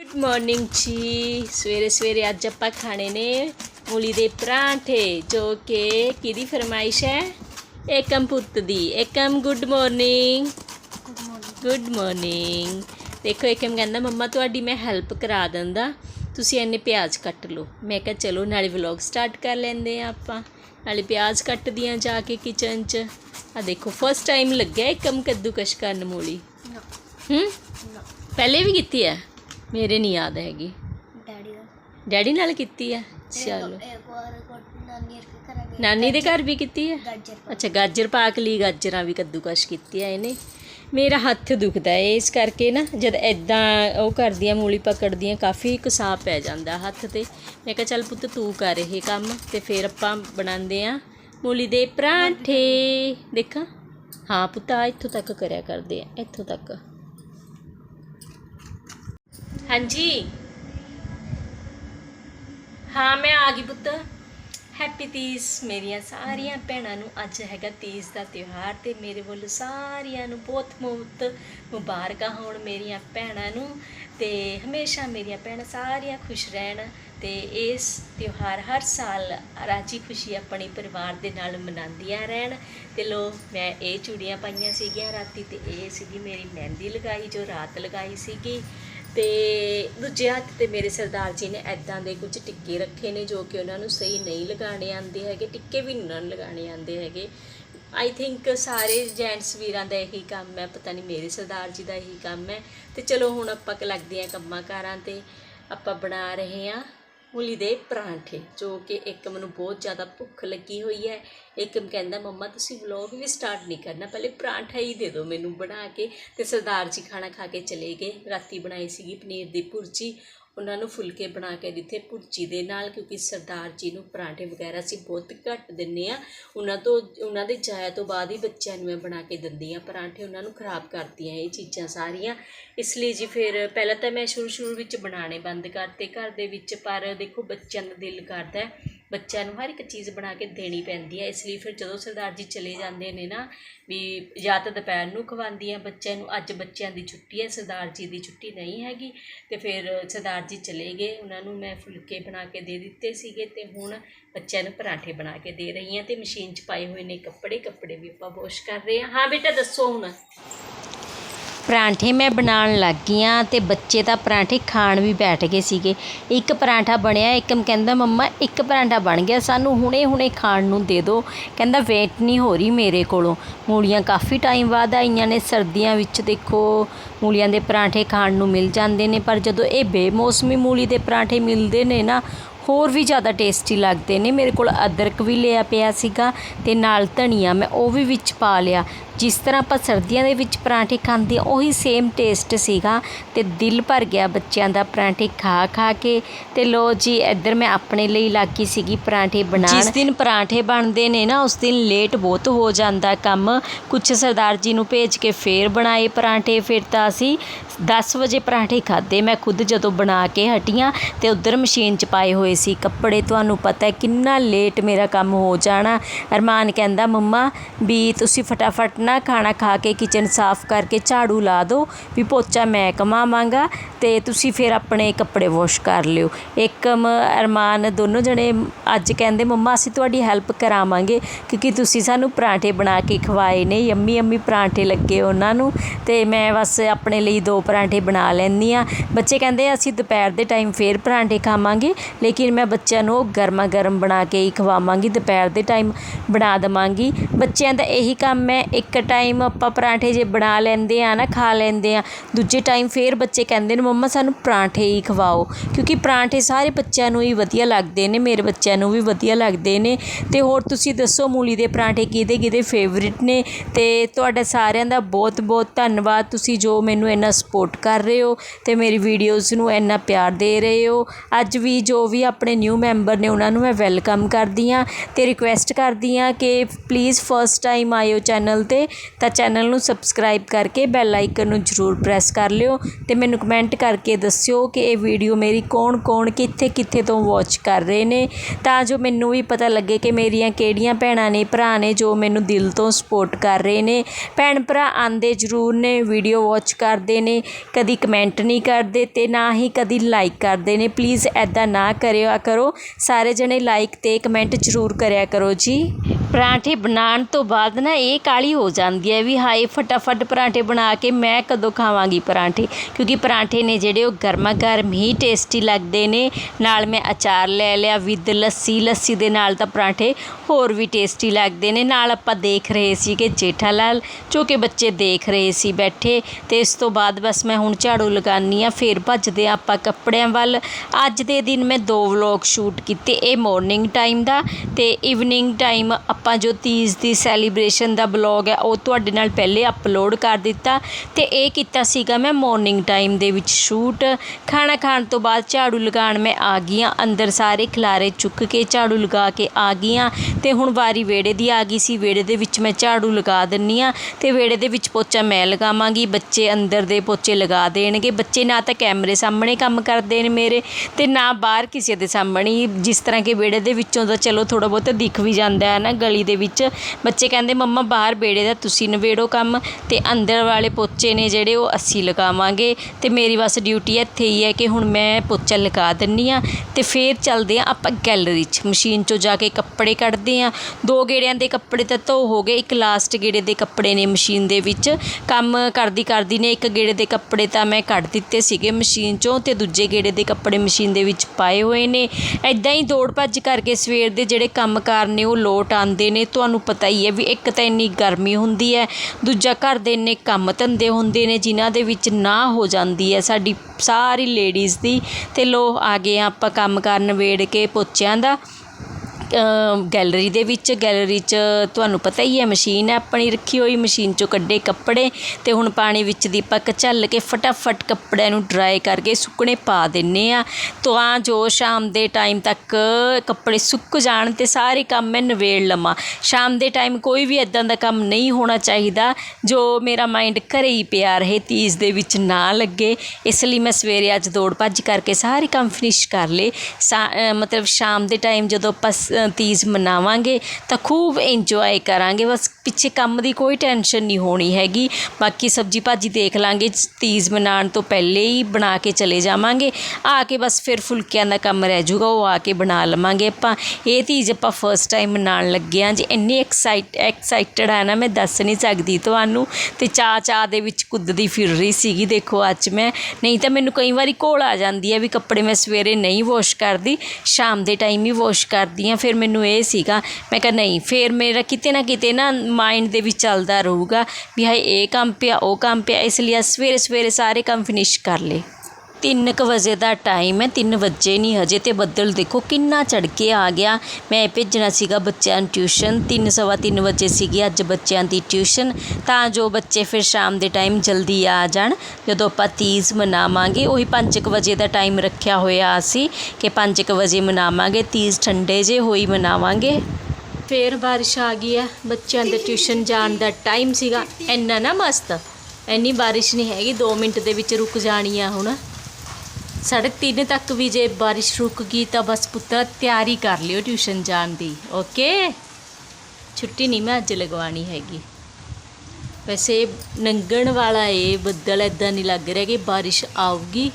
Good morning ਜੀ ਸਵੇਰੇ ਸਵੇਰੇ ਅੱਜ ਆਪਾਂ ਖਾਣੇ ਨੇ ਮੂਲੀ ਦੇ ਪਰਾਂਠੇ ਜੋ ਕਿ ਕਿਹਦੀ ਫਰਮਾਇਸ਼ ਹੈ? ਏਕਮ ਪੁੱਤ ਦੀ। Ekam good morning good morning ਦੇਖੋ ਏਕਮ ਕਹਿੰਦਾ ਮੰਮਾ ਤੁਹਾਡੀ ਮੈਂ ਹੈਲਪ ਕਰਾ ਦਿੰਦਾ। ਤੁਸੀਂ ਇੰਨੇ ਪਿਆਜ਼ ਕੱਟ ਲਓ। ਮੈਂ ਕਿਹਾ ਚਲੋ ਨਾਲੇ ਵਲੌਗ ਸਟਾਰਟ ਕਰ ਲੈਂਦੇ ਆ ਆਪਾਂ। ਨਾਲੇ ਪਿਆਜ਼ ਕੱਟਦੀਆਂ ਜਾ ਕੇ ਕਿਚਨ 'ਚ। ਆ ਦੇਖੋ ਫਸਟ ਟਾਈਮ ਲੱਗਿਆ ਏਕਮ ਕੱਦੂਕਸ਼ ਕਰਨ ਮੂਲੀ। ਹੂੰ? ਪਹਿਲੇ ਵੀ ਕੀਤੀ ਹੈ? ਮੇਰੇ ਨਹੀਂ ਯਾਦ ਹੈਗੀ। ਡੈਡੀ ਦਾ। ਡੈਡੀ ਨਾਲ ਕੀਤੀ ਹੈ ਚਲੋ। ਇੱਕ ਵਾਰ ਕੋਟ ਨਾਨੀ ਦੇ ਘਰ ਵੀ ਕੀਤੀ ਗਾਜਰ ਪਾ ਅੱਛਾ ਗਾਜਰ ਪਾਕ ਲਈ ਗਾਜਰਾਂ ਵੀ ਕੱਦੂਕਸ਼ ਕੀਤੀ ਹੈ ਇਹਨੇ। ਮੇਰਾ ਹੱਥ ਦੁਖਦਾ ਹੈ ਇਸ ਕਰਕੇ ਨਾ ਜਦ ਐਦਾਂ ਉਹ ਕਰਦੀਆਂ ਮੂਲੀ ਪਕੜਦੀਆਂ ਕਾਫੀ ਕਸਾਬ ਪੈ ਜਾਂਦਾ ਹੱਥ ਤੇ। ਮੈਂ ਕਿਹਾ ਚੱਲ ਪੁੱਤ ਤੂੰ ਕਰ ਇਹ ਕੰਮ ਤੇ ਫਿਰ ਆਪਾਂ ਬਣਾਉਂਦੇ ਆ ਮੂਲੀ ਦੇ ਪਰਾਂਠੇ। ਦੇਖਾਂ। ਹਾਂ ਪੁੱਤ ਆ ਇੱਥੋਂ ਤੱਕ ਕਰਿਆ ਕਰਦੇ ਆ ਇੱਥੋਂ ਤੱਕ। ਹਾਂਜੀ। ਹਾਂ, ਮੈਂ ਆ ਗਈ ਪੁੱਤ। ਹੈਪੀ ਤੀਜ ਮੇਰੀਆਂ ਸਾਰੀਆਂ ਭੈਣਾਂ ਨੂੰ ਅੱਜ ਹੈਗਾ ਤੀਜ ਦਾ ਤਿਉਹਾਰ ਤੇ ਮੇਰੇ ਵੱਲੋਂ ਸਾਰਿਆਂ ਨੂੰ ਬਹੁਤ ਬਹੁਤ ਮੁਬਾਰਕਾਂ ਹੋਣ ਮੇਰੀਆਂ ਭੈਣਾਂ ਨੂੰ ਤੇ ਹਮੇਸ਼ਾ ਮੇਰੀਆਂ ਭੈਣਾਂ ਸਾਰੀਆਂ ਖੁਸ਼ ਰਹਿਣ ਤੇ ਇਸ ਤਿਉਹਾਰ ਹਰ ਸਾਲ ਰਾਜੀ ਖੁਸ਼ੀ ਆਪਣੇ ਪਰਿਵਾਰ ਦੇ ਨਾਲ ਮਨਾਉਂਦੀਆਂ ਰਹਿਣ। ਤੇ ਲੋ, ਮੈਂ ਇਹ ਚੂੜੀਆਂ ਪਾਈਆਂ ਸੀਗੀਆਂ ਰਾਤੀ ਤੇ ਇਹ ਸੀਗੀ ਮੇਰੀ ਮਹਿੰਦੀ ਲਗਾਈ ਜੋ ਰਾਤ ਲਗਾਈ ਸੀਗੀ। ਤੇ ਦੂਜੇ ਹੱਥ ਤੇ ਮੇਰੇ ਸਰਦਾਰ ਜੀ ਨੇ ਐਦਾਂ ਦੇ ਕੁਝ ਟਿੱਕੇ ਰੱਖੇ ਨੇ ਜੋ ਕਿ ਉਹਨਾਂ ਨੂੰ ਸਹੀ ਨਹੀਂ ਲਗਾਣੇ ਆਉਂਦੇ ਹੈਗੇ, ਟਿੱਕੇ ਵੀ ਨਹੀਂ ਉਹਨਾਂ ਨੂੰ ਲਗਾਣੇ ਆਉਂਦੇ ਹੈਗੇ। ਆਈ ਥਿੰਕ ਸਾਰੇ ਜੈਂਟਸ ਵੀਰਾਂ ਦਾ ਇਹੀ ਕੰਮ ਹੈ, ਪਤਾ ਨਹੀਂ ਮੇਰੇ ਸਰਦਾਰ ਜੀ ਦਾ ਇਹੀ ਕੰਮ ਹੈ। ਤੇ ਚਲੋ ਹੁਣ ਆਪਾਂ ਕ ਲੱਗਦੇ ਆ ਕੰਮਾਂ ਕਾਰਾਂ ਤੇ, ਆਪਾਂ ਬਣਾ ਰਹੇ ਆ ਮੂਲੀ ਦੇ ਪਰਾਂਠੇ, ਜੋ ਕਿ ਇੱਕ ਮੈਨੂੰ ਬਹੁਤ ਜ਼ਿਆਦਾ ਭੁੱਖ ਲੱਗੀ ਹੋਈ ਹੈ। ਇੱਕ ਕਹਿੰਦਾ, ਮੰਮਾ, ਤੁਸੀਂ ਵਲੌਗ ਵੀ ਸਟਾਰਟ ਨਹੀਂ ਕਰਨਾ। ਪਹਿਲੇ ਪਰਾਂਠਾ ਹੀ ਦੇ ਦਿਓ ਮੈਨੂੰ ਬਣਾ ਕੇ। ਤੇ ਸਰਦਾਰ ਜੀ ਖਾਣਾ ਖਾ ਕੇ ਚਲੇ ਗਏ। ਰਾਤੀ ਬਣਾਈ ਸੀਗੀ ਪਨੀਰ ਦੀ ਭੁਰਜੀ। ਉਹਨਾਂ ਨੂੰ ਫੁਲਕੇ ਬਣਾ ਕੇ ਦਿੱਤੇ ਭੁਰਜੀ ਦੇ ਨਾਲ, ਕਿਉਂਕਿ ਸਰਦਾਰ ਜੀ ਨੂੰ ਪਰਾਂਠੇ ਵਗੈਰਾ ਅਸੀਂ ਬਹੁਤ ਘੱਟ ਦਿੰਨੇ ਆ ਉਹਨਾਂ ਤੋਂ, ਉਹਨਾਂ ਦੇ ਜਾਇਆ ਤੋਂ ਬਾਅਦ ਹੀ ਬੱਚਿਆਂ ਨੂੰ ਮੈਂ ਬਣਾ ਕੇ ਦਿੰਦੀ ਆ ਪਰਾਂਠੇ ਉਹਨਾਂ ਨੂੰ ਖਰਾਬ ਕਰਦੀਆਂ ਇਹ ਚੀਜ਼ਾਂ ਸਾਰੀਆਂ। ਇਸ ਲਈ ਜੀ ਫਿਰ ਪਹਿਲਾਂ ਤਾਂ ਮੈਂ ਸ਼ੁਰੂ ਸ਼ੁਰੂ ਵਿੱਚ ਬਣਾਉਣੇ ਬੰਦ ਕਰਤੇ ਘਰ ਦੇ ਵਿੱਚ, ਪਰ ਦੇਖੋ ਬੱਚਿਆਂ ਦਾ ਦਿਲ ਕਰਦਾ ਹੈ। ਬੱਚਿਆਂ ਨੂੰ ਹਰ ਇੱਕ ਚੀਜ਼ ਬਣਾ ਕੇ ਦੇਣੀ ਪੈਂਦੀ ਹੈ। ਇਸ ਲਈ ਫਿਰ ਜਦੋਂ ਸਰਦਾਰ ਜੀ ਚਲੇ ਜਾਂਦੇ ਨੇ ਨਾ, ਵੀ ਜਾਂ ਤਾਂ ਦੁਪਹਿਰ ਨੂੰ ਖਵਾਉਂਦੀ ਆ ਬੱਚਿਆਂ ਨੂੰ, ਅੱਜ ਬੱਚਿਆਂ ਦੀ ਛੁੱਟੀ ਹੈ, ਸਰਦਾਰ ਜੀ ਦੀ ਛੁੱਟੀ ਨਹੀਂ ਹੈਗੀ, ਤੇ ਫਿਰ ਸਰਦਾਰ ਜੀ ਚਲੇ ਗਏ। ਉਹਨਾਂ ਨੂੰ ਮੈਂ ਫੁਲਕੇ ਬਣਾ ਕੇ ਦੇ ਦਿੱਤੇ ਸੀਗੇ ਤੇ ਹੁਣ ਬੱਚਿਆਂ ਨੂੰ ਪਰਾਂਠੇ ਬਣਾ ਕੇ ਦੇ ਰਹੀ ਹਾਂ ਤੇ ਮਸ਼ੀਨ 'ਚ ਪਾਏ ਹੋਏ ਨੇ ਕੱਪੜੇ ਕੱਪੜੇ ਵੀ ਆਪਾਂ ਵਾਸ਼ ਕਰ ਰਹੇ ਹਾਂ। ਹਾਂ ਬੇਟਾ, ਦੱਸੋ ਹੁਣ। ਪਰਾਂਠੇ ਮੈਂ ਬਣਾਉਣ ਲੱਗ ਗਈ ਹਾਂ ਅਤੇ ਬੱਚੇ ਤਾਂ ਪਰਾਂਠੇ ਖਾਣ ਵੀ ਬੈਠ ਗਏ ਸੀਗੇ। ਇੱਕ ਪਰਾਂਠਾ ਬਣਿਆ, ਇੱਕ ਕਹਿੰਦਾ, ਮੰਮਾ, ਇੱਕ ਪਰਾਂਠਾ ਬਣ ਗਿਆ, ਸਾਨੂੰ ਹੁਣੇ ਹੁਣੇ ਖਾਣ ਨੂੰ ਦੇ ਦਿਓ। ਕਹਿੰਦਾ, ਵੇਟ ਨਹੀਂ ਹੋ ਰਹੀ ਮੇਰੇ ਕੋਲੋਂ। ਮੂਲੀਆਂ ਕਾਫੀ ਟਾਈਮ ਬਾਅਦ ਆਈਆਂ ਨੇ, ਸਰਦੀਆਂ ਵਿੱਚ ਦੇਖੋ, ਮੂਲੀਆਂ ਦੇ ਪਰਾਂਠੇ ਖਾਣ ਨੂੰ ਮਿਲ ਜਾਂਦੇ ਨੇ, ਪਰ ਜਦੋਂ ਇਹ ਬੇਮੌਸਮੀ ਮੂਲੀ ਦੇ ਪਰਾਂਠੇ ਮਿਲਦੇ ਨੇ ਨਾ, ਹੋਰ ਵੀ ਜ਼ਿਆਦਾ ਟੇਸਟੀ ਲੱਗਦੇ ਨੇ। ਮੇਰੇ ਕੋਲ ਅਦਰਕ ਵੀ ਲਿਆ ਪਿਆ ਸੀਗਾ ਤੇ ਨਾਲ ਧਨੀਆ ਮੈਂ ਉਹ ਵੀ ਵਿੱਚ ਪਾ ਲਿਆ। ਜਿਸ ਤਰ੍ਹਾਂ ਆਪਾਂ ਸਰਦੀਆਂ ਦੇ ਵਿੱਚ ਪਰਾਂਠੇ ਖਾਂਦੇ ਉਹੀ ਸੇਮ ਟੇਸਟ ਸੀਗਾ ਤੇ ਦਿਲ ਭਰ ਗਿਆ ਬੱਚਿਆਂ ਦਾ ਪਰਾਂਠੇ ਖਾ ਖਾ ਕੇ। ਤੇ ਲੋ ਜੀ, ਇੱਧਰ ਮੈਂ ਆਪਣੇ ਲਈ ਲੱਗੀ ਸੀਗੀ ਪਰਾਂਠੇ ਬਣਾਉਣ। ਜਿਸ ਦਿਨ ਪਰਾਂਠੇ ਬਣਦੇ ਨੇ ਨਾ, ਉਸ ਦਿਨ ਲੇਟ ਬਹੁਤ ਹੋ ਜਾਂਦਾ ਕੰਮ। ਕੁਛ ਸਰਦਾਰ ਜੀ ਨੂੰ ਭੇਜ ਕੇ ਫੇਰ ਬਣਾਏ ਪਰਾਂਠੇ। ਫਿਰ ਤਾਂ ਅਸੀਂ 10 ਵਜੇ ਪਰਾਂਠੇ ਖਾਦੇ ਮੈਂ ਖੁਦ ਜਦੋਂ ਬਣਾ ਕੇ ਹਟੀਆਂ ਤੇ ਉਧਰ ਮਸ਼ੀਨ 'ਚ ਪਾਏ ਹੋਏ ਸੀ ਕੱਪੜੇ। ਤੁਹਾਨੂੰ ਪਤਾ ਹੈ ਕਿੰਨਾ ਲੇਟ ਮੇਰਾ ਕੰਮ ਹੋ ਜਾਣਾ। ਅਰਮਾਨ ਕਹਿੰਦਾ, ਮੰਮਾ, ਵੀ ਤੁਸੀਂ ਫਟਾਫਟ ਨਾ ਖਾਣਾ ਖਾ ਕੇ ਕਿਚਨ ਸਾਫ਼ ਕਰਕੇ ਝਾੜੂ ਲਾ ਦਿਓ। ਵੀ ਪੋਚਾ ਮੈਂ ਕਮਾਵਾਂਗਾ ਅਤੇ ਤੁਸੀਂ ਫਿਰ ਆਪਣੇ ਕੱਪੜੇ ਵੋਸ਼ ਕਰ ਲਿਓ। ਇੱਕਮ ਅਰਮਾਨ ਦੋਨੋਂ ਜਣੇ ਅੱਜ ਕਹਿੰਦੇ, ਮੰਮਾ, ਅਸੀਂ ਤੁਹਾਡੀ ਹੈਲਪ ਕਰਾਵਾਂਗੇ ਕਿਉਂਕਿ ਤੁਸੀਂ ਸਾਨੂੰ ਪਰਾਂਠੇ ਬਣਾ ਕੇ ਖਵਾਏ ਨੇ, ਯੰਮੀ ਯੰਮੀ ਪਰਾਂਠੇ ਲੱਗੇ ਉਹਨਾਂ ਨੂੰ ਅਤੇ ਮੈਂ ਬਸ ਆਪਣੇ ਲਈ ਦੋ ਪਰਾਂਠੇ ਬਣਾ ਲੈਂਦੀ ਹਾਂ। ਬੱਚੇ ਕਹਿੰਦੇ, ਅਸੀਂ ਦੁਪਹਿਰ ਦੇ ਟਾਈਮ ਫੇਰ ਪਰਾਂਠੇ ਖਾਵਾਂਗੇ, ਲੇਕਿਨ ਮੈਂ ਬੱਚਿਆਂ ਨੂੰ ਉਹ ਗਰਮਾ ਗਰਮ ਬਣਾ ਕੇ ਹੀ ਖਵਾਵਾਂਗੀ, ਦੁਪਹਿਰ ਦੇ ਟਾਈਮ ਬਣਾ ਦਵਾਂਗੀ। ਬੱਚਿਆਂ ਦਾ ਇਹੀ ਕੰਮ ਹੈ, ਇੱਕ ਟਾਈਮ ਆਪਾਂ ਪਰਾਂਠੇ ਜੇ ਬਣਾ ਲੈਂਦੇ ਆ ਨਾ, ਖਾ ਲੈਂਦੇ ਆ ਦੂਜੇ ਟਾਈਮ ਫੇਰ ਬੱਚੇ ਕਹਿੰਦੇ ਨੇ ਮੰਮਾ ਸਾਨੂੰ ਪਰਾਂਠੇ ਹੀ ਖਵਾਓ। ਕਿਉਂਕਿ ਪਰਾਂਠੇ ਸਾਰੇ ਬੱਚਿਆਂ ਨੂੰ ਹੀ ਵਧੀਆ ਲੱਗਦੇ ਨੇ, ਮੇਰੇ ਬੱਚਿਆਂ ਨੂੰ ਵੀ ਵਧੀਆ ਲੱਗਦੇ ਨੇ। ਅਤੇ ਹੋਰ ਤੁਸੀਂ ਦੱਸੋ, ਮੂਲੀ ਦੇ ਪਰਾਂਠੇ ਕਿਹਦੇ ਕਿਹਦੇ ਫੇਵਰੇਟ ਨੇ? ਅਤੇ ਤੁਹਾਡਾ ਸਾਰਿਆਂ ਦਾ ਬਹੁਤ ਬਹੁਤ ਧੰਨਵਾਦ। ਤੁਸੀਂ ਜੋ ਮੈਨੂੰ ਇੰਨਾ ਸਪੋਰਟ ਕਰ ਰਹੇ ਹੋ ਅਤੇ ਮੇਰੀ ਵੀਡੀਓਜ਼ ਨੂੰ ਇੰਨਾ ਪਿਆਰ ਦੇ ਰਹੇ ਹੋ। ਅੱਜ ਵੀ ਜੋ ਵੀ ਆਪਣੇ ਨਿਊ ਮੈਂਬਰ ਨੇ, ਉਹਨਾਂ ਨੂੰ ਮੈਂ ਵੈਲਕਮ ਕਰਦੀ ਹਾਂ ਅਤੇ ਰਿਕੁਐਸਟ ਕਰਦੀ ਹਾਂ ਕਿ ਪਲੀਜ਼ ਫਸਟ ਟਾਈਮ ਆਇਓ ਚੈਨਲ ਤੇ, ਤਾਂ ਚੈਨਲ ਨੂੰ ਸਬਸਕ੍ਰਾਈਬ ਕਰਕੇ ਬੈਲ ਆਈਕਨ ਨੂੰ ਜ਼ਰੂਰ ਪ੍ਰੈਸ ਕਰ ਲਿਓ ਅਤੇ ਮੈਨੂੰ ਕਮੈਂਟ ਕਰਕੇ ਦੱਸਿਓ ਕਿ ਇਹ ਵੀਡੀਓ ਮੇਰੀ ਕੌਣ-ਕੌਣ ਕਿੱਥੇ-ਕਿੱਥੇ ਤੋਂ ਵਾਚ ਕਰ ਰਹੇ ਨੇ, ਤਾਂ ਜੋ ਮੈਨੂੰ ਵੀ ਪਤਾ ਲੱਗੇ ਕਿ ਮੇਰੀਆਂ ਕਿਹੜੀਆਂ ਭੈਣਾਂ ਨੇ, ਭਰਾ ਨੇ ਜੋ ਮੈਨੂੰ ਦਿਲ ਤੋਂ ਸਪੋਰਟ ਕਰ ਰਹੇ ਨੇ। ਭੈਣ ਭਰਾ ਆਂਦੇ ਜ਼ਰੂਰ ਨੇ ਵੀਡੀਓ ਵਾਚ ਕਰਦੇ ਨੇ, ਕਦੀ ਕਮੈਂਟ ਨਹੀਂ ਕਰਦੇ ਤੇ ਨਾ ਹੀ ਕਦੀ ਲਾਈਕ ਕਰਦੇ ਨੇ। ਪਲੀਜ਼ ਐਦਾਂ ਨਾ ਕਰਿਆ ਕਰੋ। ਸਾਰੇ ਜਣੇ ਲਾਈਕ ਤੇ ਕਮੈਂਟ ਜ਼ਰੂਰ ਕਰਿਆ ਕਰੋ ਜੀ। ਪਰਾਂਠੇ ਬਣਾਉਣ ਤੋਂ ਬਾਅਦ ਨਾ ਇਹ ਕਾਲੀ ਹੋ ਜਾਂਦੀ ਹੈ ਵੀ ਹਾਏ, ਫਟਾਫਟ ਪਰਾਂਠੇ ਬਣਾ ਕੇ ਮੈਂ ਕਦੋਂ ਖਾਵਾਂਗੀ ਪਰਾਂਠੇ? ਕਿਉਂਕਿ ਪਰਾਂਠੇ ਨੇ ਜਿਹੜੇ ਉਹ ਗਰਮਾ ਗਰਮ ਹੀ ਟੇਸਟੀ ਲੱਗਦੇ ਨੇ। ਨਾਲ ਮੈਂ ਅਚਾਰ ਲੈ ਲਿਆ ਵਿਦ ਲੱਸੀ। ਲੱਸੀ ਦੇ ਨਾਲ ਤਾਂ ਪਰਾਂਠੇ ਹੋਰ ਵੀ ਟੇਸਟੀ ਲੱਗਦੇ ਨੇ। ਨਾਲ ਆਪਾਂ ਦੇਖ ਰਹੇ ਸੀ ਕਿ ਜੇਠਾ ਲਾਲ, ਜੋ ਕਿ ਬੱਚੇ ਦੇਖ ਰਹੇ ਸੀ ਬੈਠੇ। ਤੇ ਇਸ ਤੋਂ ਬਾਅਦ ਬਸ ਮੈਂ ਹੁਣ ਝਾੜੂ ਲਗਾਨੀ ਆ ਫੇਰ ਭੱਜਦੇ ਹਾਂ ਆਪਾਂ ਕੱਪੜਿਆਂ ਵੱਲ। ਅੱਜ ਦੇ ਦਿਨ ਮੈਂ ਦੋ ਵਲੌਗ ਸ਼ੂਟ ਕੀਤੇ, ਇਹ ਮਾਰਨਿੰਗ ਟਾਈਮ ਦਾ ਤੇ ਇਵਨਿੰਗ ਟਾਈਮ ਆਪਾਂ ਜੋ ਤੀਜ ਦੀ ਸੈਲੀਬ੍ਰੇਸ਼ਨ ਦਾ ਵਲੌਗ ਹੈ, ਉਹ ਤੁਹਾਡੇ ਨਾਲ ਪਹਿਲੇ ਅਪਲੋਡ ਕਰ ਦਿੱਤਾ। ਤੇ ਇਹ ਕੀਤਾ ਸੀਗਾ ਮੈਂ ਮਾਰਨਿੰਗ ਟਾਈਮ ਦੇ ਵਿੱਚ। ਛੂਟ ਖਾਣਾ ਖਾਣ ਤੋਂ ਬਾਅਦ ਝਾੜੂ ਲਗਾਉਣ ਮੈਂ ਆ ਗਈ ਹਾਂ ਅੰਦਰ ਸਾਰੇ ਖਿਲਾਰੇ ਚੁੱਕ ਕੇ ਝਾੜੂ ਲਗਾ ਕੇ ਆ ਗਈ ਹਾਂ ਅਤੇ ਹੁਣ ਵਾਰੀ ਵਿਹੜੇ ਦੀ ਆ ਗਈ ਸੀ। ਵਿਹੜੇ ਦੇ ਵਿੱਚ ਮੈਂ ਝਾੜੂ ਲਗਾ ਦਿੰਦੀ ਹਾਂ ਅਤੇ ਵਿਹੜੇ ਦੇ ਵਿੱਚ ਪੋਚਾ ਮੈਂ ਲਗਾਵਾਂਗੀ। ਬੱਚੇ ਅੰਦਰ ਦੇ ਪੋਚੇ ਲਗਾ ਦੇਣਗੇ। ਬੱਚੇ ਨਾ ਤਾਂ ਕੈਮਰੇ ਸਾਹਮਣੇ ਕੰਮ ਕਰਦੇ ਨੇ ਮੇਰੇ ਅਤੇ ਨਾ ਬਾਹਰ ਕਿਸੇ ਦੇ ਸਾਹਮਣੇ। ਜਿਸ ਤਰ੍ਹਾਂ ਕਿ ਵਿਹੜੇ ਦੇ ਵਿੱਚੋਂ ਤਾਂ ਚਲੋ ਥੋੜ੍ਹਾ ਬਹੁਤ ਦਿਖ ਵੀ ਜਾਂਦਾ ਹੈ ਨਾ ਗਲੀ ਦੇ ਵਿੱਚ। ਬੱਚੇ ਕਹਿੰਦੇ, ਮੰਮਾ, ਬਾਹਰ ਵਿਹੜੇ ਦਾ ਤੁਸੀਂ ਨਵੇੜੋ ਕੰਮ। ਅਤੇ ਅੰਦਰ ਵਾਲੇ ਪੋਚੇ ਨੇ ਜਿਹੜੇ ਉਹ ਅਸੀਂ ਲਗਾਵਾਂਗੇ। ਅਤੇ ਮੇਰੀ ਬਸ ਡਿਊਟੀ ਇੱਥੇ ਹੀ ਹੈ ਕਿ ਹੁਣ ਮੈਂ ਪੋਚਾ ਲਗਾ ਦਿੰਦੀ ਹਾਂ ਅਤੇ ਫਿਰ ਚੱਲਦੇ ਹਾਂ ਆਪਾਂ ਗੈਲਰੀ 'ਚ। ਮਸ਼ੀਨ 'ਚੋਂ ਜਾ ਕੇ ਕੱਪੜੇ ਕੱਢਦੇ ਹਾਂ ਦੋ ਗੇੜਿਆਂ ਦੇ ਕੱਪੜੇ ਤਾਂ ਧੋ ਹੋ ਗਏ, ਇੱਕ ਲਾਸਟ ਗੇੜੇ ਦੇ ਕੱਪੜੇ ਨੇ ਮਸ਼ੀਨ ਦੇ ਵਿੱਚ। ਕੰਮ ਕਰਦੀ ਕਰਦੀ ਨੇ ਇੱਕ ਗੇੜੇ ਦੇ ਕੱਪੜੇ ਤਾਂ ਮੈਂ ਕੱਢ ਦਿੱਤੇ ਸੀਗੇ ਮਸ਼ੀਨ 'ਚੋਂ ਅਤੇ ਦੂਜੇ ਗੇੜੇ ਦੇ ਕੱਪੜੇ ਮਸ਼ੀਨ ਦੇ ਵਿੱਚ ਪਾਏ ਹੋਏ ਨੇ। ਐਦਾਂ ਹੀ ਦੌੜ ਭੱਜ ਕਰਕੇ ਸਵੇਰ ਦੇ ਜਿਹੜੇ ਕੰਮਕਾਰ ਨੇ ਉਹ ਲੋਟ ਆਉਂਦੇ ਨੇ। ਤੁਹਾਨੂੰ ਪਤਾ ਹੀ ਹੈ ਵੀ ਇੱਕ ਤਾਂ ਇੰਨੀ ਗਰਮੀ ਹੁੰਦੀ ਹੈ, ਦੂਜਾ ਘਰ ਦੇ ਇੰਨੇ ਕੰਮ ਧੰਦੇ ਹੁੰਦੇ ਨੇ ਜਿਨ੍ਹਾਂ ਦੇ ਵਿੱਚ ਨਾ ਹੋ ਜਾਂਦੀ ਹੈ। ਸਾਡੀ ਸਾਰੀ ਲੇਡੀਜ਼ ਦੀ ਅਤੇ ਲੋ ਆ ਗਏ ਹਾਂ ਆਪਾਂ ਕੰਮ ਕਰਨ ਵੇੜ ਕੇ ਪੋਚਿਆਂ ਦਾ। ਗੈਲਰੀ ਦੇ ਵਿੱਚ ਗੈਲਰੀ 'ਚ ਤੁਹਾਨੂੰ ਪਤਾ ਹੀ ਹੈ ਮਸ਼ੀਨ ਹੈ, ਆਪਣੀ ਰੱਖੀ ਹੋਈ ਮਸ਼ੀਨ 'ਚੋਂ ਕੱਢੇ ਕੱਪੜੇ ਅਤੇ ਹੁਣ ਪਾਣੀ ਵਿੱਚ ਦੀ ਆਪਾਂ ਝੱਲ ਕੇ ਫਟਾਫਟ ਕੱਪੜਿਆਂ ਨੂੰ ਡਰਾਈ ਕਰਕੇ ਸੁੱਕਣੇ ਪਾ ਦਿੰਦੇ ਹਾਂ ਤਾਂ ਜੋ ਸ਼ਾਮ ਦੇ ਟਾਈਮ ਤੱਕ ਕੱਪੜੇ ਸੁੱਕ ਜਾਣ ਅਤੇ ਸਾਰੇ ਕੰਮ ਮੈਂ ਨਿਬੇੜ ਲਵਾਂ। ਸ਼ਾਮ ਦੇ ਟਾਈਮ ਕੋਈ ਵੀ ਇਦਾਂ ਦਾ ਕੰਮ ਨਹੀਂ ਹੋਣਾ ਚਾਹੀਦਾ, ਜੋ ਮੇਰਾ ਮਾਈਂਡ ਘਰੇ ਹੀ ਪਿਆ ਰਹੇ, ਤੀਜ ਦੇ ਵਿੱਚ ਨਾ ਲੱਗੇ। ਇਸ ਲਈ ਮੈਂ ਸਵੇਰੇ ਅੱਜ ਦੌੜ ਭੱਜ ਕਰਕੇ ਸਾਰੇ ਕੰਮ ਫਿਨਿਸ਼ ਕਰ ਲਏ। ਸਾ- ਮਤਲਬ ਸ਼ਾਮ ਦੇ ਟਾਈਮ ਜਦੋਂ ਆਪਾਂ ਸ- ਤੀਜ ਮਨਾਵਾਂਗੇ ਤਾਂ ਖੂਬ ਇੰਜੋਏ ਕਰਾਂਗੇ। ਬਸ ਪਿੱਛੇ ਕੰਮ ਦੀ ਕੋਈ ਟੈਨਸ਼ਨ ਨਹੀਂ ਹੋਣੀ ਹੈਗੀ। ਬਾਕੀ ਸਬਜੀ ਭਾਜੀ ਦੇਖ ਲਾਂਗੇ, ਤੀਜ ਮਨਾਉਣ ਤੋਂ ਪਹਿਲੇ ਹੀ ਬਣਾ ਕੇ ਚਲੇ ਜਾਵਾਂਗੇ। ਆ ਕੇ ਬਸ ਫਿਰ ਫੁਲਕਿਆਂ ਦਾ ਕੰਮ ਰਹਿ ਜਾਊਗਾ, ਉਹ ਆ ਕੇ ਬਣਾ ਲਵਾਂਗੇ ਆਪਾਂ। ਇਹ ਤੀਜ ਆਪਾਂ ਫਸਟ ਟਾਈਮ ਮਨਾਉਣ ਲੱਗੇ ਹਾਂ। ਜੀ ਇੰਨੀ ਐਕਸਾਈਟ ਐਕਸਾਈਟਡ ਆ ਨਾ, ਮੈਂ ਦੱਸ ਨਹੀਂ ਸਕਦੀ ਤੁਹਾਨੂੰ। ਤੇ ਚਾ ਚਾ ਦੇ ਵਿੱਚ ਕੁੱਦਦੀ ਫਿਰ ਰਹੀ ਸੀਗੀ, ਦੇਖੋ ਅੱਜ ਮੈਂ। ਨਹੀਂ ਤਾਂ ਮੈਨੂੰ ਕਈ ਵਾਰੀ ਕੋਲ ਆ ਜਾਂਦੀ ਹੈ ਵੀ ਕੱਪੜੇ ਮੈਂ ਸਵੇਰੇ ਨਹੀਂ ਵਾਸ਼ ਕਰਦੀ, ਸ਼ਾਮ ਦੇ ਟਾਈਮ ਹੀ ਵਾਸ਼ ਕਰਦੀ ਹਾਂ। ਫਿਰ ਮੈਨੂੰ ਇਹ ਸੀਗਾ, ਮੈਂ ਕਿਹਾ ਨਹੀਂ, ਫਿਰ ਮੇਰਾ ਕਿਤੇ ਨਾ ਕਿਤੇ ਨਾ ਮਾਇੰਡ ਦੇ ਵਿੱਚ ਚੱਲਦਾ ਰਹੂਗਾ ਵੀ ਹਾਏ, ਇਹ ਕੰਮ ਪਿਆ, ਉਹ ਕੰਮ ਪਿਆ, ਇਸ ਲਈ ਅੱਜ ਸਵੇਰੇ ਸਵੇਰੇ ਸਾਰੇ ਕੰਮ ਫਿਨਿਸ਼ ਕਰ ਲਏ। ਤਿੰਨ ਕੁ ਵਜੇ ਦਾ ਟਾਈਮ ਹੈ, ਤਿੰਨ ਵਜੇ ਨਹੀਂ ਹਜੇ ਤੇ ਬੱਦਲ ਦੇਖੋ ਕਿੰਨਾ ਚੜ ਕੇ ਆ ਗਿਆ। ਮੈਂ ਭੇਜਣਾ ਸੀਗਾ ਬੱਚਿਆਂ ਨੂੰ ਟਿਊਸ਼ਨ ਤਿੰਨ ਸਵਾ ਤਿੰਨ ਵਜੇ ਸੀਗੀ ਅੱਜ ਬੱਚਿਆਂ ਦੀ ਟਿਊਸ਼ਨ ਤਾਂ ਜੋ ਬੱਚੇ ਫਿਰ ਸ਼ਾਮ ਦੇ ਟਾਈਮ ਜਲਦੀ ਆ ਜਾਣ। ਜਦੋਂ ਆਪਾਂ ਤੀਜ ਮਨਾਵਾਂਗੇ, ਉਹੀ 5 ਵਜੇ ਦਾ ਟਾਈਮ ਰੱਖਿਆ ਹੋਇਆ ਅਸੀਂ ਕਿ 5 ਵਜੇ ਮਨਾਵਾਂਗੇ, ਤੀਜ ਠੰਡੇ ਜੇ ਹੋਈ ਮਨਾਵਾਂਗੇ। ਫੇਰ ਬਾਰਿਸ਼ ਆ ਗਈ ਹੈ, ਬੱਚਿਆਂ ਦੇ ਟਿਊਸ਼ਨ ਜਾਣ ਦਾ ਟਾਈਮ ਸੀਗਾ, ਇੰਨਾ ਨਾ ਮਸਤ। ਇੰਨੀ ਬਾਰਿਸ਼ ਨਹੀਂ ਹੈਗੀ 2 ਮਿੰਟ ਦੇ ਵਿੱਚ ਰੁਕ ਜਾਣੀ ਆ ਹੁਣ। ਸਾਢੇ ਤਿੰਨ ਤੱਕ ਵੀ ਜੇ ਬਾਰਿਸ਼ ਰੁਕ ਗਈ ਤਾਂ ਬਸ ਪੁੱਤਰ ਤਿਆਰੀ ਕਰ ਲਿਓ ਟਿਊਸ਼ਨ ਜਾਣ ਦੀ, ਓਕੇ? ਛੁੱਟੀ ਨਹੀਂ ਮੈਂ ਅੱਜ ਲਗਵਾਣੀ ਹੈਗੀ। ਵੈਸੇ ਨੰਗਣ ਵਾਲਾ ਏ, ਬੱਦਲ ਐਦਾਂ ਨਹੀਂ ਲੱਗ ਰਿਹਾ ਕਿ ਬਾਰਿਸ਼ ਆਊਗੀ।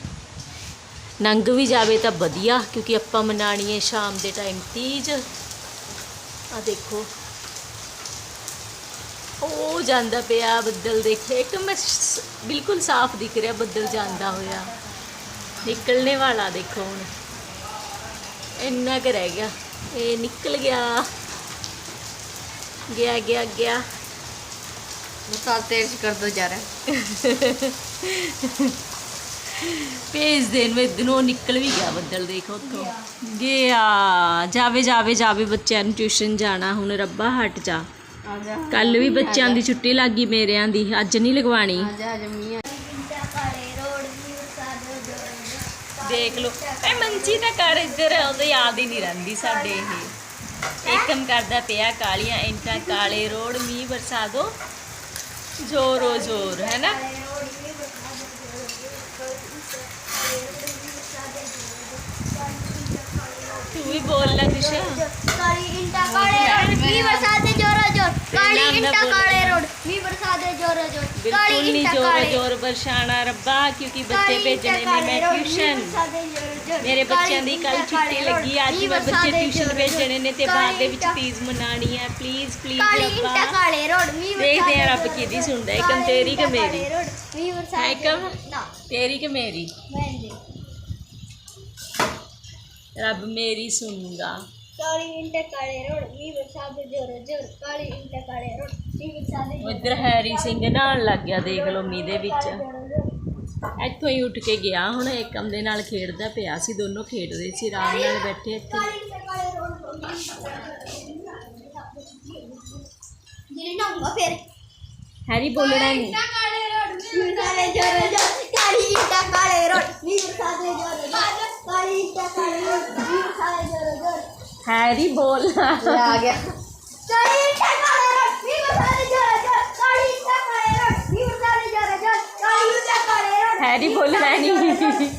ਨੰਗ ਵੀ ਜਾਵੇ ਤਾਂ ਵਧੀਆ, ਕਿਉਂਕਿ ਆਪਾਂ ਮਨਾਣੀ ਹੈ ਸ਼ਾਮ ਦੇ ਟਾਈਮ ਤੀਜ। ਆ ਦੇਖੋ। ਉਹ ਜਾਂਦਾ ਪਿਆ ਬੱਦਲ ਦੇਖੋ, ਇੱਕ ਮੈਂ ਬਿਲਕੁਲ ਸਾਫ਼ ਦਿਖ ਰਿਹਾ ਬੱਦਲ ਜਾਂਦਾ ਹੋਇਆ। ਨਿਕਲने ਵਾਲਾ ਦੇਖੋ ਹੁਣ। ਇੰਨਾ ਕੁ ਰਹਿ ਗਿਆ। ਇਹ ਨਿਕਲ ਗਿਆ। ਗਿਆ ਗਿਆ ਗਿਆ। ਮਸਾਜ ਤੇਜ਼ ਕਰ ਦੋ ਜਾ ਰਿਹਾ। ਭੇਜ ਦੇਣ ਵਿੱਚ ਦਿਨੋਂ ਨਿਕਲ ਵੀ ਗਿਆ ਬੱਦਲ ਦੇਖੋ ਉੱਥੋਂ। ਗਿਆ। ਜਾਵੇ ਜਾਵੇ ਜਾਵੇ ਬੱਚਿਆਂ ਨੂੰ ਟਿਊਸ਼ਨ ਜਾਣਾ ਹੁਣ ਰੱਬਾ ਹਟ ਜਾ। ਕੱਲ ਵੀ ਬੱਚਿਆਂ ਦੀ ਛੁੱਟੀ ਲੱਗ ਗਈ ਮੇਰਿਆਂ ਦੀ ਅੱਜ ਨਹੀਂ ਲਗਵਾਣੀ। ਆ ਜਾ ਜਮੀਆਂ ਦੇਖ ਲਓ। ਐ ਮੰਚੀ ਤਾਂ ਕਰ ਇੱਧਰ ਉਹਦੇ ਯਾਦ ਹੀ ਨਹੀਂ ਰਹਿੰਦੀ ਸਾਡੇ ਇਹ। ਏਕਮ ਕਰਦਾ ਪਿਆ ਕਾਲੀਆਂ ਇੰਟਾ ਕਾਲੇ ਰੋਡ ਮੀਂਹ ਬਰਸਾ ਦੋ। ਜ਼ੋਰੋ ਜ਼ੋਰ ਹੈ ਨਾ? ਤੂੰ ਵੀ ਬੋਲ ਲੈ ਦਿਸ਼ਾ ਕਾਲੀ ਇੰਟਾ ਕਾਲੇ ਰੋਡ ਮੀਂਹ ਬਰਸਾ ਦੇ ਜ਼ੋਰੋ ਜ਼ੋਰ। ਕਾਲੀ ਇੰਟਾ ਕਾਲੇ ਰੋਡ ਮੀਂਹ ਬਰਸਾ ਦੇ ਜ਼ੋਰੋ ਜ਼ੋਰ। ਬਿਲਕੁਲ ਕਾਲੀ ਨਹੀਂ ਜ਼ੋਰ ਜ਼ੋਰ ਬਰਸ਼ਾਣਾ ਰੱਬਾ ਕਿਉਂਕਿ ਬੱਚੇ ਭੇਜਣੇ ਨੇ ਮੈਂ ਟਿਊਸ਼ਨ। ਮੇਰੇ ਬੱਚਿਆਂ ਦੀ ਕੱਲ ਛੁੱਟੀ ਲੱਗੀ ਅੱਜ ਮੈਂ ਵੀ ਬੱਚੇ ਟਿਊਸ਼ਨ ਭੇਜਣੇ ਨੇ ਤੇ। ਬਾਅਦ ਦੇ ਵਿੱਚ ਤੀਜ਼ ਮਨਾਣੀ ਹੈ ਪਲੀਜ਼ ਪਲੀਜ਼ ਰੱਬਾ। ਕਾਲੇ ਰੋਡ ਵੀ ਦੇਖਦੇ ਆ ਰੱਬ ਕਿਹਦੀ ਸੁਣਦਾ। ਹੈ, ਕਮ ਤੇਰੀ ਕਿ ਮੇਰੀ? ਹੈ ਕਮ ਤੇਰੀ ਕਿ ਮੇਰੀ? ਰੱਬ ਮੇਰੀ ਸੁਣੂਗਾ। ਕਾਲੀ ਇੰਟਾ ਕਾਲੇ ਰੋਡ ਵੀ ਬਰਸਾਤੇ ਜੋਰਾ ਜੋਰ ਕਾਲੀ ਇੰਟਾ ਕਾਲੇ ਰੋਡ ਵੀ ਬਰਸਾਤੇ ਉਧਰ ਹੈਰੀ ਸਿੰਘ ਨਹਾਉਣ ਲੱਗ ਗਿਆ ਦੇਖ ਲਓ ਮੀਂਹ ਦੇ ਵਿੱਚ। ਇੱਥੋਂ ਹੀ ਉੱਠ ਕੇ ਗਿਆ ਹੁਣ ਏਕਮ ਦੇ ਨਾਲ ਖੇਡਦਾ ਪਿਆ ਸੀ ਦੋਨੋਂ ਖੇਡਦੇ ਸੀ ਆਰਾਮ ਨਾਲ ਬੈਠੇ ਇੱਥੇ। ਫਿਰ। ਹੈਰੀ ਬੋਲਣਾ ਨਹੀਂ ਕਾਲੇ ਰੋਡ ਵੀ ਬਰਸਾਤੇ ਜੋਰਾ ਜੋਰ ਕਾਲੀ ਇੰਟਾ ਕਾਲੇ ਰੋਡ ਵੀ ਬਰਸਾਤੇ ਜੋਰਾ ਜੋਰ ਕਾਲੀ ਇੰਟਾ ਕਾਲੇ ਰੋਡ ਜੋਰ ਹੈਰੀ ਬੋਲਣਾ ਆ ਗਿਆ ਕਾਲੀ ਇੰਟਾ ਕਾਲੇ ਰੋਡ ਵੀ ਬਰਸਾਤੇ ਜੋਰਾ ਜੋਰ ਕਾਲੀ ਇੰਟਾ ਕਾਲੇ ਰੋਡ ਵੀ ਬਰਸਾਤੇ ਜੋਰਾ ਜੋਰ ਕਾਲੀ ਇੰਟਾ ਕਾਲੇ ਰੋਡ ਹੈਰੀ ਬੋਲਣਾ ਨਹੀਂ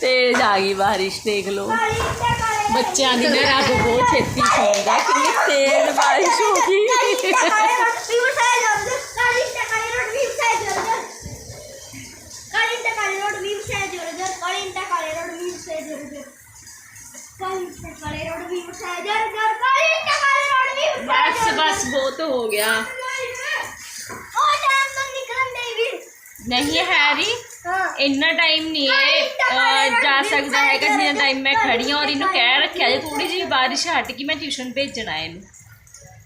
ਤੇਜ਼ ਆ ਗਈ ਬਾਰਿਸ਼ ਦੇਖ ਲਓ ਕਾਲੀ ਇੰਟਾ ਕਾਲੇ ਰੋਡ ਬੱਚਿਆਂ ਦੀ ਨਾ ਰੱਬ ਬਹੁਤ ਛੇਤੀ ਸੁਣਦਾ ਕਿੰਨੀ ਤੇਜ਼ ਬਾਰਿਸ਼ ਹੋ ਗਈ ਬਸ ਬਸ ਬਹੁਤ ਹੋ ਗਿਆ ਨਹੀਂ ਹੈਰੀ ਇੰਨਾ ਟਾਈਮ ਨਹੀਂ ਹੈ ਅਹ, ਜਾ ਸਕਦਾ ਹੈਗਾ ਜਿੰਨਾ ਟਾਈਮ ਮੈਂ ਖੜੀ ਹਾਂ ਔਰ ਇਹਨੂੰ ਕਹਿ ਰੱਖਿਆ ਜੇ ਥੋੜੀ ਜਿਹੀ ਬਾਰਿਸ਼ ਹਟ ਗਈ ਮੈਂ ਟਿਊਸ਼ਨ ਭੇਜਣਾ ਇਹਨੂੰ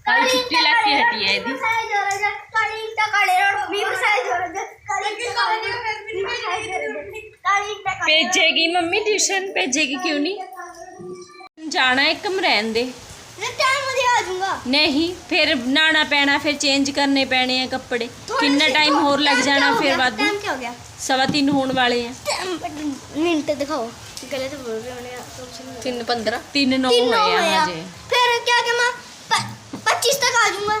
ਕੱਲ ਛੁੱਟੀ ਲੈ ਕੇ ਹਟੀ ਹੈ ਇਹਦੀ ਭੇਜੇਗੀ ਮੰਮੀ ਟਿਊਸ਼ਨ ਭੇਜੇਗੀ ਕਿਉਂ ਨਹੀਂ ਜਾਣਾ ਹੈ ਕਮ ਰਹਿਣ ਦੇ ਨਹੀਂ ਫਿਰ ਨਾਣਾ ਪੈਣਾ ਫਿਰ ਚੇਂਜ ਕਰਨੇ ਪੈਣੇ ਆ ਕੱਪੜੇ ਕਿੰਨਾ ਟਾਈਮ ਹੋਰ ਲੱਗ ਜਾਣਾ ਫਿਰ ਵਾਧੂ ਟਾਈਮ ਕੀ ਹੋ ਗਿਆ ਸਵਾ ਤਿੰਨ ਹੋਣ ਵਾਲੇ ਆ ਮਿੰਟ ਦਿਖਾਓ ਗਲਤ ਬੋਲ ਰਹੇ ਹੋਣੇ ਆ ਤਿੰਨ 15 ਤਿੰਨ ਨੌ ਤਿੰਨ ਹੋਏ ਆ ਹੋਇਆ ਹਜੇ। ਫਿਰ ਕੀ ਕਿ ਮੈਂ? 25 ਤੱਕ ਆ ਜਾਊਂਗਾ।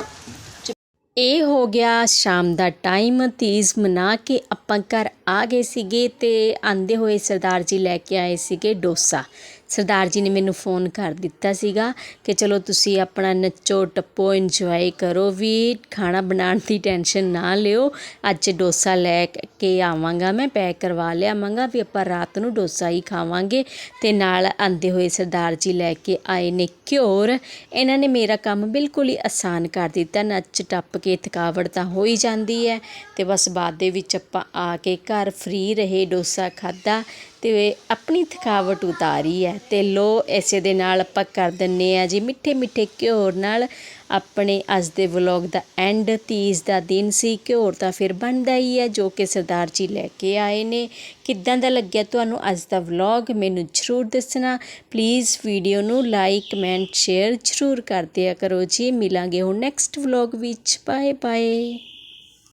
ਇਹ ਹੋ ਗਿਆ ਸ਼ਾਮ ਦਾ ਟਾਈਮ ਤੀਜ਼ ਮਨਾ ਕੇ ਆਪਾਂ ਘਰ ਆ ਗਏ ਸੀਗੇ ਤੇ ਆਂਦੇ ਹੋਏ ਸਰਦਾਰ ਜੀ ਲੈ ਕੇ ਆਏ ਸੀਗੇ ਡੋਸਾ। ਸਰਦਾਰ ਜੀ ਨੇ ਮੈਨੂੰ ਫੋਨ ਕਰ ਦਿੱਤਾ ਸੀਗਾ ਕਿ ਚਲੋ ਤੁਸੀਂ ਆਪਣਾ ਨੱਚੋ ਟੱਪੋ ਇੰਜੋਏ ਕਰੋ ਵੀ, ਖਾਣਾ ਬਣਾਉਣ ਦੀ ਟੈਨਸ਼ਨ ਨਾ ਲਿਓ। ਅੱਜ ਡੋਸਾ ਲੈ ਕੇ ਆਵਾਂਗਾ ਮੈਂ, ਪੈਕ ਕਰਵਾ ਲਿਆਵਾਂਗਾ ਵੀ ਆਪਾਂ ਰਾਤ ਨੂੰ ਡੋਸਾ ਹੀ ਖਾਵਾਂਗੇ। ਤੇ ਨਾਲ ਆਂਦੇ ਹੋਏ ਸਰਦਾਰ ਜੀ ਲੈ ਕੇ ਆਏ ਨੇ ਘਿਓਰ। ਇਹਨਾਂ ਨੇ ਮੇਰਾ ਕੰਮ ਬਿਲਕੁਲ ਹੀ ਆਸਾਨ ਕਰ ਦਿੱਤਾ। ਨੱਚ, ਟੱਪ ਕੇ ਥਕਾਵਟ ਤਾਂ ਹੋ ਹੀ ਜਾਂਦੀ ਹੈ। ਤੇ ਬਸ ਬਾਅਦ ਦੇ ਵਿੱਚ ਆਪਾਂ ਆ ਕੇ ਘਰ ਫ੍ਰੀ ਰਹੇ ਡੋਸਾ ਖਾਦਾ ਅਤੇ ਆਪਣੀ ਥਕਾਵਟ ਉਤਾਰੀ ਹੈ। ਅਤੇ ਲੋ, ਇਸੇ ਦੇ ਨਾਲ ਆਪਾਂ ਕਰ ਦਿੰਦੇ ਹਾਂ ਜੀ ਮਿੱਠੇ ਮਿੱਠੇ ਘਿਓਰ ਨਾਲ। ਆਪਣੇ ਅੱਜ ਦੇ ਵਲੌਗ ਦਾ ਐਂਡ ਤੀਜ ਦਾ ਦਿਨ ਸੀ। ਘਿਓਰ ਤਾਂ ਫਿਰ ਬਣਦਾ ਹੀ ਹੈ, ਜੋ ਕਿ ਸਰਦਾਰ ਜੀ ਲੈ ਕੇ ਆਏ ਨੇ। ਕਿੱਦਾਂ ਦਾ ਲੱਗਿਆ ਤੁਹਾਨੂੰ ਅੱਜ ਦਾ ਵਲੌਗ? ਮੈਨੂੰ ਜ਼ਰੂਰ ਦੱਸਣਾ। ਪਲੀਜ਼ ਵੀਡੀਓ ਨੂੰ ਲਾਈਕ ਕਮੈਂਟ ਸ਼ੇਅਰ ਜ਼ਰੂਰ ਕਰ ਦਿਆ ਕਰੋ ਜੀ। ਮਿਲਾਂਗੇ ਹੁਣ ਨੈਕਸਟ ਵਲੌਗ ਵਿੱਚ। Bye bye